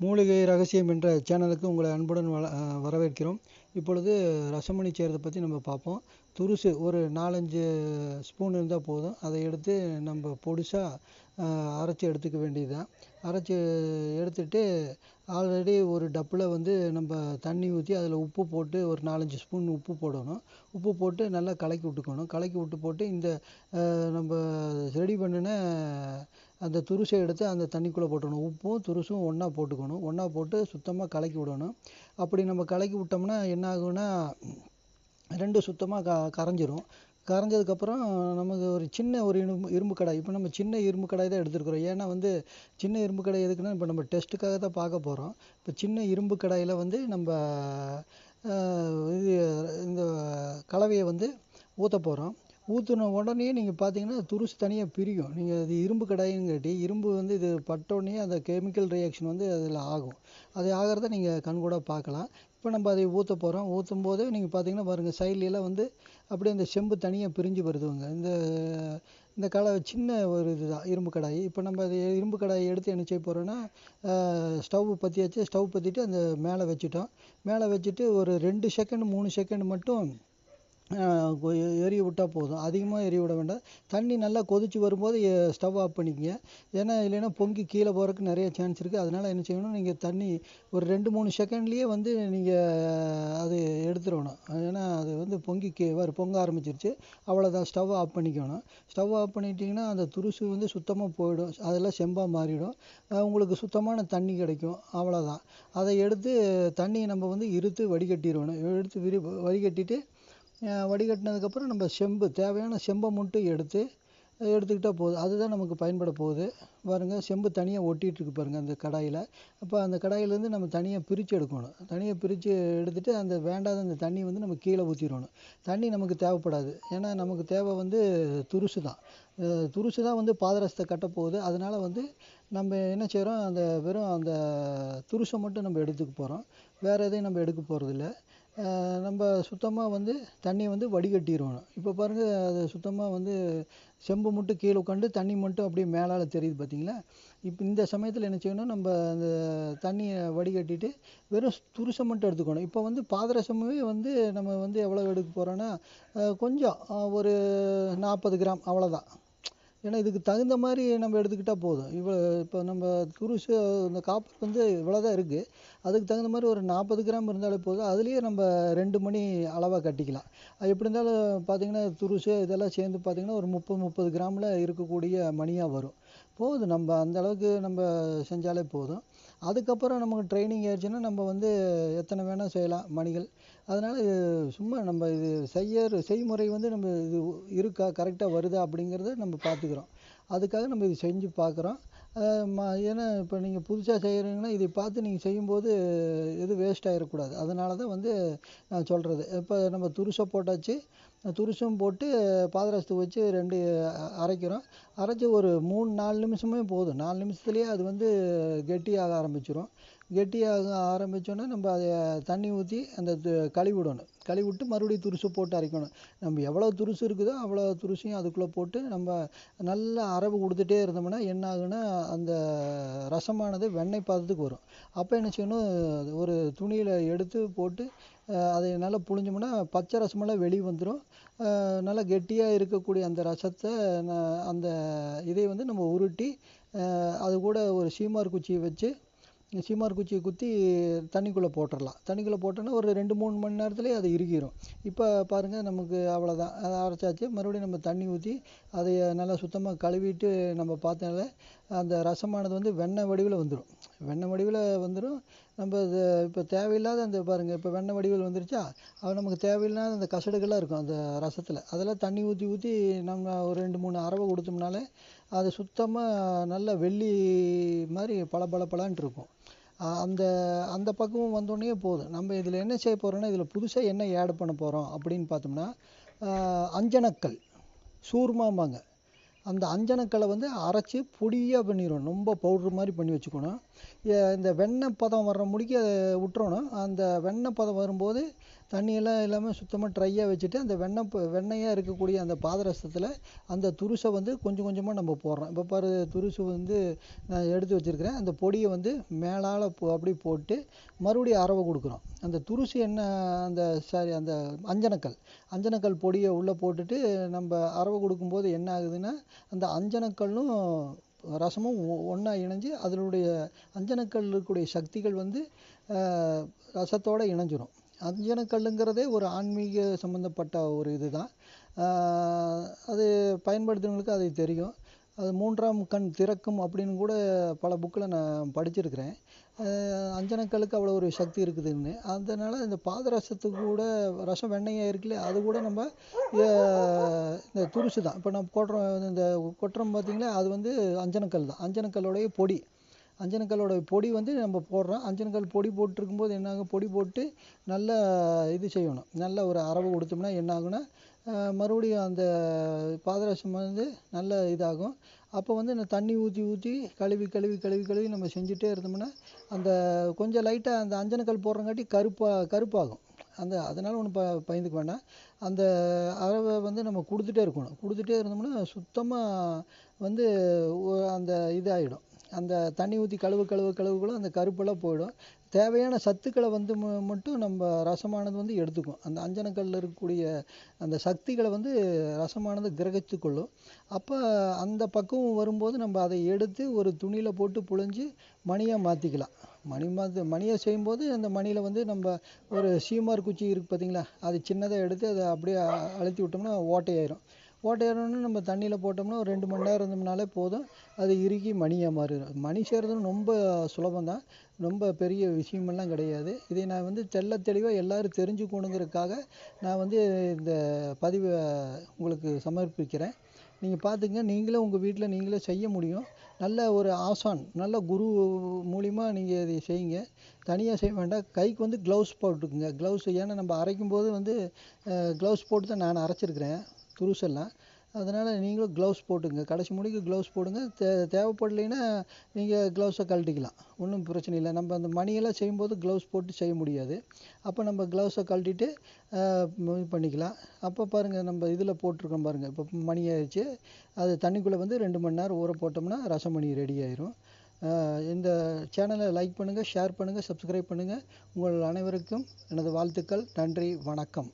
மூலிகை ரகசியம் என்ற சேனலுக்கு உங்களை அன்புடன் வள வரவேற்கிறோம். இப்பொழுது ரசமணி செய்கிறத பற்றி நம்ம பார்ப்போம். துருசு ஒரு நாலஞ்சு ஸ்பூன் இருந்தால் போதும். அதை எடுத்து நம்ம பொடிசாக அரைச்சி எடுத்துக்க வேண்டியது தான் அரைச்சி எடுத்துட்டு ஆல்ரெடி ஒரு டப்பில் வந்து நம்ம தண்ணி ஊற்றி அதில் உப்பு போட்டு ஒரு நாலஞ்சு ஸ்பூன் உப்பு போடணும். உப்பு போட்டு நல்லா கலக்கி விட்டுக்கணும். கலக்கி விட்டு போட்டு இந்த நம்ம ரெடி பண்ணின அந்த துருசை எடுத்து அந்த தண்ணிக்குள்ளே போட்டுடணும் உப்பும் துருசும் ஒன்றா போட்டுக்கணும். ஒன்றா போட்டு சுத்தமாக கலக்கி விடணும். அப்படி நம்ம கலக்கி விட்டோம்னா என்ன ஆகும்னா ரெண்டும் சுத்தமாக க கரைஞ்சிரும். கரைஞ்சதுக்கப்புறம் நமக்கு ஒரு சின்ன ஒரு இரும்பு இரும்பு கடாய். இப்போ நம்ம சின்ன இரும்பு கடாய் தான் எடுத்துருக்குறோம். ஏன்னா வந்து சின்ன இரும்பு கடாய் எதுக்குன்னா இப்போ நம்ம டெஸ்ட்டுக்காக தான் பார்க்க போகிறோம் இப்போ சின்ன இரும்பு கடாயில் வந்து நம்ம இது இந்த கலவையை வந்து ஊற்ற போகிறோம் ஊற்றின உடனே நீங்கள் பார்த்தீங்கன்னா துருசு தனியாக பிரியும். நீங்கள் அது இரும்பு கடாயிங்காட்டி இரும்பு வந்து இது பட்டோடனே அந்த கெமிக்கல் ரியாக்ஷன் வந்து அதில் ஆகும். அது ஆகிறத நீங்கள் கண்கூட பார்க்கலாம் இப்போ நம்ம அதை ஊற்ற போகிறோம் ஊற்றும் போது நீங்கள் பார்த்தீங்கன்னா பாருங்கள் சைட்லலாம் வந்து அப்படியே அந்த செம்பு தனியாக பிரிஞ்சு வருதுங்க. இந்த இந்த கலை சின்ன ஒரு இதுதான் இரும்பு கடாய். இப்போ நம்ம அது இரும்பு கடாயை எடுத்து என்ன செய்ய போகிறோன்னா ஸ்டவ் பற்றி வச்சு ஸ்டவ் பற்றிட்டு அந்த மேலே வச்சுட்டோம். மேலே வச்சுட்டு ஒரு ரெண்டு செகண்ட் மூணு செகண்ட் மட்டும் எரிய விட்டால் போதும். அதிகமாக எரிய விட வேண்டாம். தண்ணி நல்லா கொதிச்சு வரும்போது ஸ்டவ் ஆஃப் பண்ணிக்கங்க. ஏன்னா இல்லைன்னா பொங்கி கீழே போகிறக்கு நிறைய சான்ஸ் இருக்குது அதனால் என்ன செய்யணும்? நீங்கள் தண்ணி ஒரு ரெண்டு மூணு செகண்ட்லேயே வந்து நீங்கள் அது எடுத்துடணும். ஏன்னா அது வந்து பொங்கி கீ வர பொங்க ஆரம்பிச்சிருச்சு. அவ்வளோதான் ஸ்டவ் ஆஃப் பண்ணிக்கணும். ஸ்டவ் ஆஃப் பண்ணிட்டிங்கன்னா அந்த துருசு வந்து சுத்தமாக போயிடும். அதெல்லாம் செம்பாக மாறிடும். உங்களுக்கு சுத்தமான தண்ணி கிடைக்கும். அவ்வளோதான் அதை எடுத்து தண்ணியை நம்ம வந்து இருத்து வடிகட்டிடணும். எடுத்து விரி வடிகட்டிட்டு வடிகட்டினதுக்கப்புறம் நம்ம செம்பு தேவையான செம்பை மட்டும் எடுத்து எடுத்துக்கிட்டால் போதும். அதுதான் நமக்கு பயன்பட போகுது. பாருங்கள் செம்பு தனியாக ஒட்டிகிட்ருக்கு பாருங்கள் அந்த கடாயில். அப்போ அந்த கடாயிலேருந்து நம்ம தனியாக பிரித்து எடுக்கணும். தனியாக பிரித்து எடுத்துகிட்டு அந்த வேண்டாத அந்த தண்ணி வந்து நம்ம கீழே ஊற்றிடணும் தண்ணி நமக்கு தேவைப்படாது. ஏன்னா நமக்கு தேவை வந்து துருசு தான். துருசு தான் வந்து பாதரசத்தை கட்ட போகுது. அதனால் வந்து நம்ம என்ன செய்கிறோம் அந்த வெறும் அந்த துருசை மட்டும் நம்ம எடுத்துக்க போகிறோம் வேறு எதையும் நம்ம எடுக்க போகிறதில்ல நம்ம சுத்தமாக வந்து தண்ணியை வந்து வடிகட்டிடணும் இப்போ பாருங்கள் அது சுத்தமாக வந்து செம்பு மட்டும் கீழே உட்காந்து தண்ணி மட்டும் அப்படியே மேலால் தெரியுது பார்த்தீங்களா இப்போ இந்த சமயத்தில் என்ன செய்யணும்? நம்ம அந்த தண்ணியை வடிகட்டிட்டு வெறும் துருசம் மட்டும் எடுத்துக்கணும். இப்போ வந்து பாதரசமே வந்து நம்ம வந்து எவ்வளோ எடுக்க போகிறோன்னா கொஞ்சம் ஒரு நாற்பது கிராம் அவ்வளோதான் ஏன்னா இதுக்கு தகுந்த மாதிரி நம்ம எடுத்துக்கிட்டால் போதும். இவ்வளோ இப்போ நம்ம துருசு இந்த காப்பர் வந்து இவ்வளோ தான் இருக்குது அதுக்கு தகுந்த மாதிரி ஒரு நாற்பது கிராம் இருந்தாலே போதும். அதுலேயே நம்ம ரெண்டு மணி அளவாக கட்டிக்கலாம். அது எப்படி இருந்தாலும் பார்த்தீங்கன்னா துருசு இதெல்லாம் சேர்ந்து பார்த்தீங்கன்னா ஒரு முப்பது முப்பது கிராமில் இருக்கக்கூடிய மணியாக வரும். போதும். நம்ம அந்த அளவுக்கு நம்ம செஞ்சாலே போதும். அதுக்கப்புறம் நமக்கு ட்ரைனிங் ஆயிடுச்சுன்னா நம்ம வந்து எத்தனை வேணால் செய்யலாம். மணிகள் அதனால் சும்மா நம்ம இது செய்ய செய்முறை வந்து நம்ம இது இருக்கா கரெக்டாக வருதா அப்படிங்கிறத நம்ம பார்த்துக்குறோம். அதுக்காக நம்ம இது செஞ்சு பார்க்குறோம். ஏன்னா இப்போ நீங்கள் புதுசாக செய்கிறீங்கன்னா இதை பார்த்து நீங்கள் செய்யும்போது எதுவும் வேஸ்ட் ஆகிடக்கூடாது அதனால தான் வந்து நான் சொல்கிறது இப்போ நம்ம துருசை போட்டாச்சு. துருசும் போட்டு பாதரசத்தை வச்சு ரெண்டு அரைக்கிறோம். அரைச்சி ஒரு மூணு நாலு நிமிஷமே போதும். நாலு நிமிஷத்துலேயே அது வந்து கெட்டியாக ஆரம்பிச்சிடும் கெட்டியாக ஆரம்பித்தோன்னே நம்ம அதை தண்ணி ஊற்றி அந்த கழுவி விடணும் கழுவி விட்டு மறுபடியும் துருசு போட்டு அரைக்கணும். நம்ம எவ்வளோ துருசு இருக்குதோ அவ்வளோ துருசையும் அதுக்குள்ளே போட்டு நம்ம நல்லா அரவு கொடுத்துட்டே இருந்தோம்னா என்ன ஆகுனா அந்த ரசமானது வெண்ணெய் பாதத்துக்கு வரும். அப்போ என்ன செய்யணும்? ஒரு துணியில் எடுத்து போட்டு அதை நல்லா புழிஞ்சோம்னா பச்சை ரசமெல்லாம் வெளியே வந்துடும் நல்லா கெட்டியாக இருக்கக்கூடிய அந்த ரசத்தை அந்த இதை வந்து நம்ம உருட்டி அது கூட ஒரு சீமார் குச்சியை வச்சு சீமார் குச்சியை குத்தி தண்ணிக்குள்ளே போட்டுடலாம். தண்ணிக்குள்ளே போட்டோன்னா ஒரு ரெண்டு மூணு மணி நேரத்துலேயே அது இறுகிடும் இப்போ பாருங்கள் நமக்கு அவ்வளோதான் அதை அரைச்சாச்சு. மறுபடியும் நம்ம தண்ணி ஊற்றி அதை நல்லா சுத்தமாக கழுவிட்டு நம்ம பார்த்தனால அந்த ரசமானது வந்து வெண்ணெய் வடிவில் வந்துடும் வெண்ணெய் வடிவில் வந்துடும் நம்ம இது இப்போ தேவையில்லாத அந்த பாருங்கள் இப்போ வெண்ணெய் வடிவில் வந்துருச்சா? அது நமக்கு தேவையில்லாத அந்த கசடுகள்லாம் இருக்கும் அந்த ரசத்தில். அதெல்லாம் தண்ணி ஊற்றி ஊற்றி நம்ம ஒரு ரெண்டு மூணு அரவை கொடுத்தோம்னாலே அது சுத்தமாக நல்ல வெள்ளி மாதிரி பள இருக்கும். அந்த அந்த பக்குவம் வந்தோடனே போதும். நம்ம இதில் என்ன செய்ய போகிறோம்னா இதில் புதுசாக என்ன ஆட் பண்ண போகிறோம் அப்படின்னு பார்த்தோம்னா அஞ்சனக்கல் சூர்மாம்பாங்க. அந்த அஞ்சனக்கல்லை வந்து அரைச்சி பொடியாக பண்ணிடணும் ரொம்ப பவுட்ரு மாதிரி பண்ணி வச்சுக்கணும். இந்த வெண்ணெய் பதம் வர்ற முடிக்க அதை விட்டுறணும் அந்த வெண்ணெய் பதம் வரும்போது தண்ணியெல்லாம் இல்லாமல் சுத்தமாக ட்ரையாக வச்சுட்டு அந்த வெண்ணெய் ப- வெண்ணெயாக இருக்கக்கூடிய அந்த பாதரசத்தில் அந்த துருசை வந்து கொஞ்சம் கொஞ்சமாக நம்ம போடுறோம். இப்போ பாரு துருசு வந்து நான் எடுத்து வச்சிருக்கிறேன். அந்த பொடியை வந்து மேலால் போ அப்படி போட்டு மறுபடியும் அரவை கொடுக்குறோம். அந்த துருசு என்ன அந்த சாரி அந்த அஞ்சனக்கல் அஞ்சனக்கல் பொடியை உள்ளே போட்டுட்டு நம்ம அரவை கொடுக்கும்போது என்ன ஆகுதுன்னா அந்த அஞ்சனக்கல்லும் ரசமும் ஒன்றா இணைஞ்சு அதனுடைய அஞ்சனக்கல் இருக்கக்கூடிய சக்திகள் வந்து ரசத்தோடு இணைஞ்சிரும். அஞ்சனக்கல்லுங்கிறதே ஒரு ஆன்மீக சம்பந்தப்பட்ட ஒரு இதுதான். தான் அது பயன்படுத்துகிறவங்களுக்கு அது தெரியும். அது மூன்றாம் கண் திறக்கும் அப்படின்னு கூட பல புக்கில் நான் படிச்சிருக்கிறேன். அஞ்சனக்கல்லுக்கு அவ்வளோ ஒரு சக்தி இருக்குதுன்னு. அதனால் இந்த பாதரசத்துக்கு கூட ரசம் வெண்ணெயாக இருக்குல்ல அது கூட நம்ம இந்த துருசு தான் இப்போ நம்ம போடுறோம் இந்த கொட்டுறோம் பார்த்தீங்களா அது வந்து அஞ்சனக்கல் தான். அஞ்சனக்கல்லுடைய பொடி. அஞ்சனக்கல்லோட பொடி வந்து நம்ம போடுறோம். அஞ்சனக்கல் பொடி போட்டிருக்கும்போது போது என்னாகும்? பொடி போட்டு நல்ல இது செய்யணும். நல்ல ஒரு அரவு கொடுத்தோம்னா என்னாகும்னா மறுபடியும் அந்த பாதரசம் வந்து நல்ல இதாகும். அப்போ வந்து இந்த தண்ணி ஊற்றி ஊற்றி கழுவி கழுவி கழுவி கழுவி நம்ம செஞ்சுட்டே இருந்தோம்னா அந்த கொஞ்சம் லைட்டாக அந்த அஞ்சனக்கல் போடுறங்காட்டி கருப்பாக கருப்பாகும். அந்த அதனால் ஒன்றும் ப பயந்துக்க வேண்டாம். அந்த அரவை வந்து நம்ம கொடுத்துட்டே இருக்கணும். கொடுத்துட்டே இருந்தோம்னா சுத்தமாக வந்து அந்த இதாகிடும் அந்த தண்ணி ஊற்றி கழுவு கழுவு கழுவுக்குள்ள அந்த கருப்பெல்லாம் போயிடும். தேவையான சத்துக்களை வந்து ம- மட்டும் நம்ம ரசமானது வந்து எடுத்துக்கும். அந்த அஞ்சனக்கல்லில் இருக்கக்கூடிய அந்த சக்திகளை வந்து ரசமானது கிரகித்து கொள்ளும் அப்போ அந்த பக்குவம் வரும்போது நம்ம அதை எடுத்து ஒரு துணியில் போட்டு புழிஞ்சு மணியாக மாற்றிக்கலாம் மணி மாற்று மணியை செய்யும்போது அந்த மணியில் வந்து நம்ம ஒரு சீமார் குச்சி இருக்குது பார்த்தீங்களா அது சின்னதாக எடுத்து அதை அப்படியே அழுத்தி விட்டோம்னா ஓட்டையாயிரும். ஓட்டையாயிரம்னு நம்ம தண்ணியில் போட்டோம்னா ஒரு ரெண்டு மணி நேரம் இருந்தோம்னாலே போதும். அது இறுகி மணியாக மாறிடும். மணி செய்கிறதும் ரொம்ப சுலபம்தான். ரொம்ப பெரிய விஷயமெல்லாம் கிடையாது. இதை நான் வந்து தெள்ள தெளிவாக எல்லாரும் தெரிஞ்சுக்கணுங்கிறதுக்காக நான் வந்து இந்த பதிவை உங்களுக்கு சமர்ப்பிக்கிறேன். நீங்கள் பார்த்துங்க. நீங்களே உங்கள் வீட்டில் நீங்களே செய்ய முடியும். நல்ல ஒரு ஆசான் நல்ல குரு மூலிமா நீங்கள் இதை செய்யுங்க. தனியாக செய்ய வேண்டாம். கைக்கு வந்து க்ளவுஸ் போட்டுக்குங்க. க்ளவுஸ் ஏன்னா நம்ம அரைக்கும் போது வந்து க்ளவுஸ் போட்டு தான் நான் அரைச்சிருக்கிறேன். துருசெல்லாம். அதனால் நீங்களும் க்ளவுஸ் போட்டுங்க. கடைசி முடிக்கு க்ளவுஸ் போடுங்க. தே தேவைப்படலைன்னா நீங்கள் க்ளவுஸை கழட்டிக்கலாம். ஒன்றும் பிரச்சனை இல்லை. நம்ம அந்த மணியெல்லாம் செய்யும்போது க்ளவுஸ் போட்டு செய்ய முடியாது. அப்போ நம்ம க்ளவுஸை கழட்டிட்டு இது பண்ணிக்கலாம். அப்போ பாருங்கள் நம்ம இதில் போட்டிருக்கோம் பாருங்கள் இப்போ மணி ஆயிடுச்சு. அது தண்ணிக்குள்ளே வந்து ரெண்டு மணி நேரம் ஊற போட்டோம்னா ரசமணி ரெடி ஆயிரும். இந்த சேனலை லைக் பண்ணுங்கள் ஷேர் பண்ணுங்கள் சப்ஸ்கிரைப் பண்ணுங்கள் உங்கள் அனைவருக்கும் எனது வாழ்த்துக்கள். நன்றி வணக்கம்.